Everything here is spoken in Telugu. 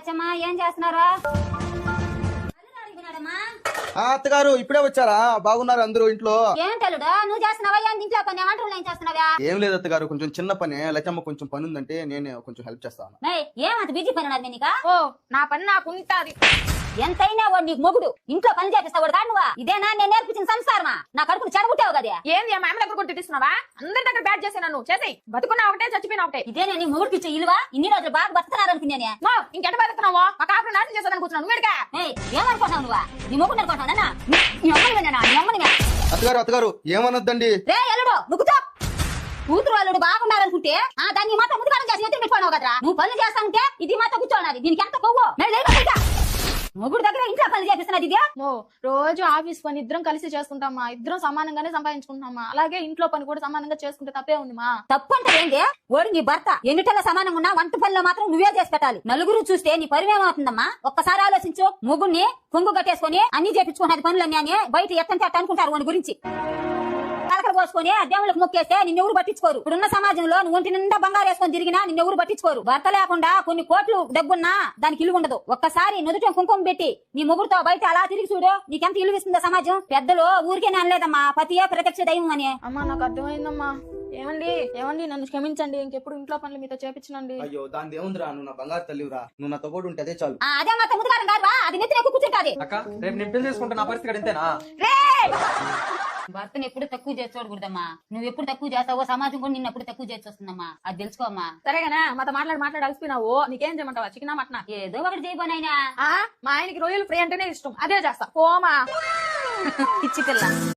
సత్యమా ఏం చేస్తున్నారు? అత్తగారు ఇప్పుడే వచ్చారా? బాగున్నారు అందరూ ఇంట్లో. నువ్వు చేస్తున్నావా? ఇంట్లో పని? వంటలు ఏం చేస్తున్నావా? ఏం లేదు అత్తగారు కొంచెం చిన్న పని. లచ్చమ్మ కొంచెం పని ఉందంటే నేను కొంచెం హెల్ప్ చేస్తాను. ఏమంత బిజీ పని ఉన్నది నీకా? ఓ నా పని నాకు ఉంటాది. ఎంతైనా వాడు నీకు మొగుడు. ఇంట్లో పని చేపిస్తావు వాడు కాదు నువ్వా. ఇదేనా? నేను నేర్పించిన సంస్కారమా? నా కడుపును చెడగొట్టావు కదా. ఏంది మా దగ్గర కొట్టి తిట్టిస్తున్నావా అందరి దగ్గర బ్యాట్ చేసి నన్ను చేసేయ్. బతుకున్నా ఒకటే చచ్చిపోయినా ఒకటే. ఇదేనా నీ మొగుడు పిచ్చే ఇల్వా? ఇన్ని రోజులు బాగా బతుకుతున్నారు అనుకున్నానే మా ఇంకెట బతుకుతున్నావో? మా కాపురం నాశనం చేసేదాన్ని కూర్చున్నాను నువ్వు ఏమనుకుంటున్నావు నువ్వా? నీ మొగుడు అనుకుంటున్నానా నీ అమ్మని విన్నానా నీ అమ్మని అత్తగారు అత్తగారు ఏమనొద్దండి? రే ఎల్లుడు నువ్వు కూర్చో. కూతురు అల్లుడు బాగున్నారనుకుంటే ఆ దాన్ని మాత్రం ముద్దుగారం చేసి ఎత్తులు పెట్టుకున్నావు కదరా నువ్వు పనులు చేస్తానంటే ఇది మాత్రం కూర్చోన్నది దీనికి ఎంత కొవ్వు? నేను. మొగుడు దగ్గర పనులు చేపిస్తున్నది ఇదే మో రోజు ఆఫీస్ పని ఇద్దరం కలిసి చేసుకుంటామా? ఇద్దరం సమానంగానే సంపాదించుకుంటున్నామా? అలాగే ఇంట్లో పని కూడా సమానంగా చేసుకుంటే తప్పే ఉంది మా తప్పు అంటే ఏంది ఓడి నీ భర్త ఎన్నిటల సమానంగా ఉన్నా వంట పనిలో మాత్రం నువ్వే చేసి పెట్టాలి. నలుగురు చూస్తే నీ పరిమేమవుతుందమ్మా ఒక్కసారి ఆలోచించు ముగ్గురిని కొంగు కట్టేసుకొని అన్ని చేపించుకున్నది పనులన్నీ అని బయట ఎత్తంటే అట్ట అనుకుంటారు వాడి గురించి. పోసుకొని దేవుళ్ళకి మొక్కేస్తే నిన్నెవరు పట్టించుకోరు? ఇప్పుడున్న సమాజంలో నువ్వు ఒంటి నిండా బంగారు వేసుకొని తిరిగినా నిన్నెవరు పట్టించుకోరు? భర్త లేకుండా కొన్ని కోట్లు డబ్బున్నా దానికి ఇల్లు ఉండదు. ఒక్కసారి నుదుట కుంకుమ పెట్టి నీ ముగ్గురుతో బయట అలా తిరిగి చూడు. నీకెంత ఇల్లు ఇస్తుందో సమాజం? పెద్దలు ఊరికే అనలేదమ్మా పతియే ప్రత్యక్ష దైవం అని. అమ్మా నాకు అర్థమైందమ్మా. ఏమండి? ఏమండి? నన్ను క్షమించండి. ఇంకెప్పుడు ఇంట్లో పనులు మీతో చేపించనండి. అయ్యో దాని ఏముందిరా? నువ్వు నా బంగారు తల్లిరా నువ్వు నాతో పాటు ఉంటే అదే చాలు. ఆ, అదే మాత్రం ముద్దుగారం కాదు అది నెత్తిన కూర్చుంటాది. అక్క రేపు నేను పెళ్ళి చేసుకుంటే. నా పరిస్థితి ఇక్కడ ఇంతేనా? భర్తను ఎప్పుడు తక్కువ చేసి చూడకూడదమ్మా నువ్వు ఎప్పుడు తక్కువ చేస్తావో సమాజం కూడా నిన్ను ఎప్పుడు తక్కువ చేసి వస్తుందమ్మా అది తెలుసుకోమ్మా. సరేగానే మాతో మాట్లాడి మాట్లాడి అలసిపోయినావు. నీకేం చేయమంటావా? చికెనా మటనా? ఏదో ఒకటి చేయబోనైనా మా ఆయనకి రొయ్యలు ఫ్రై అంటేనే ఇష్టం. అదే చేస్తా. పోమా. పిచ్చి పిల్ల.